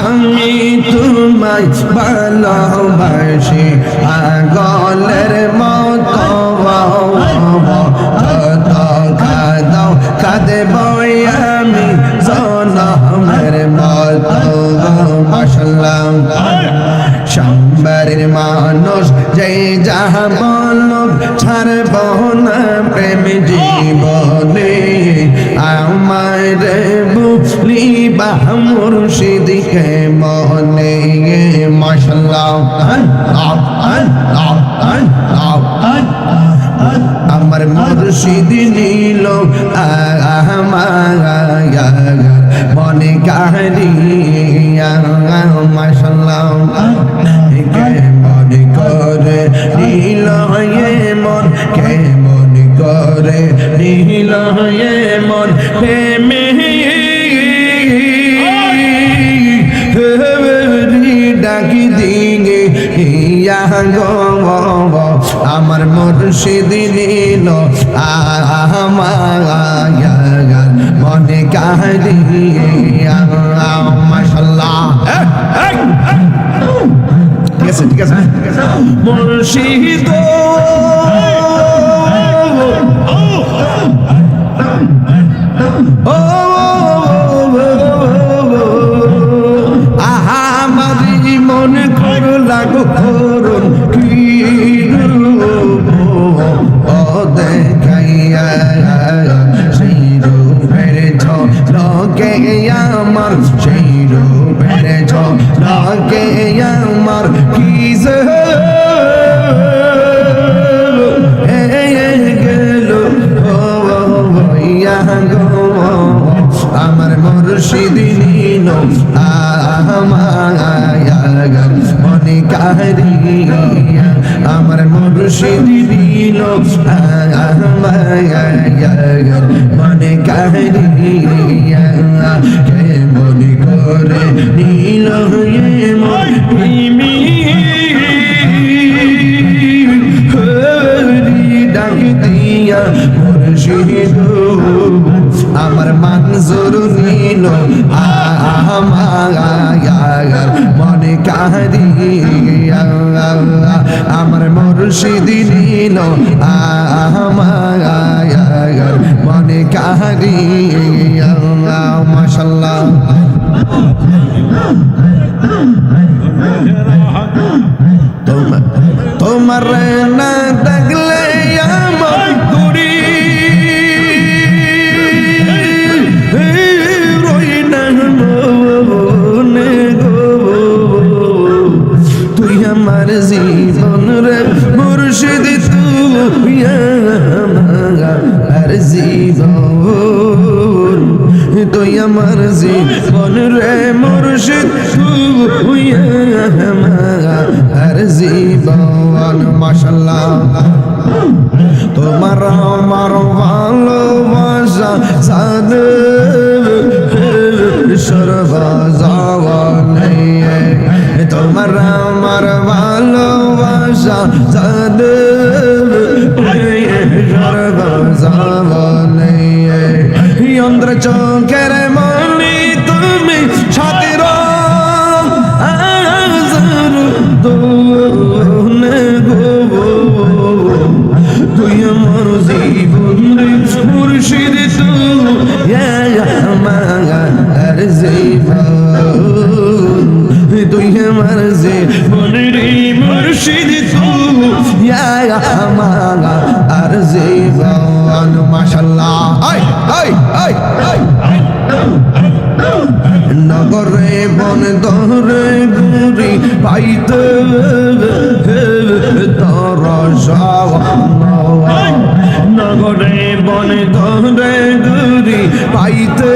আমি তোমায় ভালোবাসি আগলের মতো কাদাও কাঁদে বই আমি জনমের মতো মাসাল্লাহ সম্বারের মানুষ যে যাহা বল ছাড়ব না প্রেম জীবনে আমার বুঝলি বা মুর্শিদিকে মনে মশলা আমার মুর্শিদ নীল মনে কাহিয়া মশলা মনে করে নীল মন, কে মন করে নীল মন প্রেমে আমার মুর্শিদ আমার মনে কাহিয়া ঠিক আছে ঠিক আছে মুর্শিদ। ও আহা আমারি মন করো লাগো সেই রূপের ঝলকে আমার কি আমার মুর্শিদ নীল আমার মনে কাহিয়া আমার মুর্শিদ নীল আমার মনে কাহিয়া আমার মনজুর নীল আমার মনে কাহিয়া আমার মুর্শিদ নীল আমার মনে কাহিয়া মাশাল্লাহ। তোমার না দেখলে আমার গুড়ি রই না তুই আমার জীবন রে মুর্শিদ, তুই আমার জীবন। তুই আমার জীবন রে মুর্শিদ জীবন মাশাল্লাহ তোমার আমার ভালোবাসা সাদ সর্বজনে তোমার আমার ভালোবাসা সাদ সর্বজনে অন্ধ্র চোখের মনি আমার আর জীবন, মাশাল্লাহ। আই আই আই আই নগরে বন, দরে গুরি পাইতে তর নগরে বন, দরে গুরি পাইতে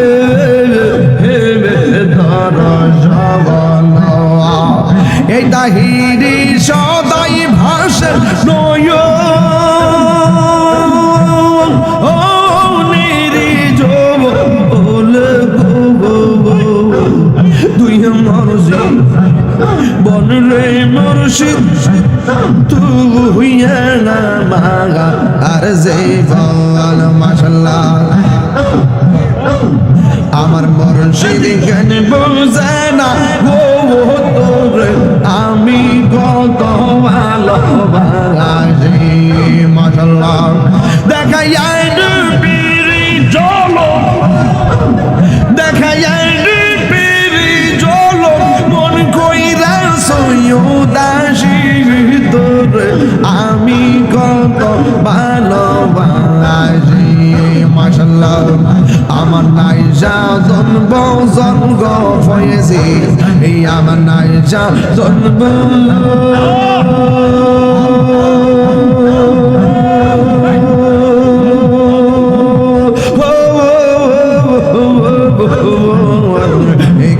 তর এই তাহিরি রে মুর্শিদ তুই না মাগা আর যে বল মাশাল্লাহ আমার মুর্শিদ গান বোঝে না ও তোরে আমি কত ভালোবাসি মাশাল্লাহ দেখা আমার নাই যাদন বজন গো ফয়েজি এই আমার নাই যাদন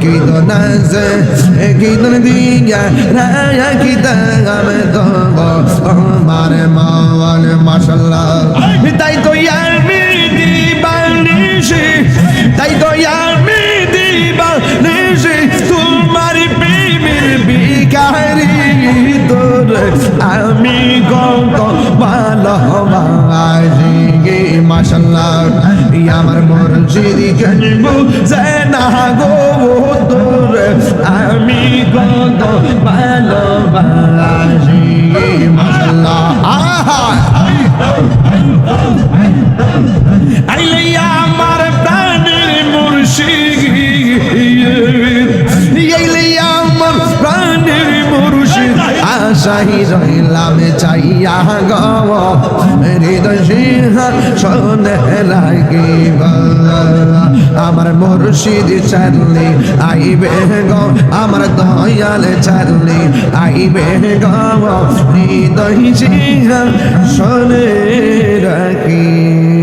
Quito nace, quito el día, raya আমি কত ভালোবাসি গে মাশাল্লাহ আমার মর্জিদি কেনবো যে না গো তোর আমি কত ভালোবাসি গে মাশাল্লাহ আহা! আশাই রইলাম চাইয়া গব হৃদয় সিংহ শোনে লাগিব। আমার মুর্শিদ চারলি, আইবে গো। আমার দয়াল চারলি, আইবে গো। হৃদয় সিংহ শোনে রাখি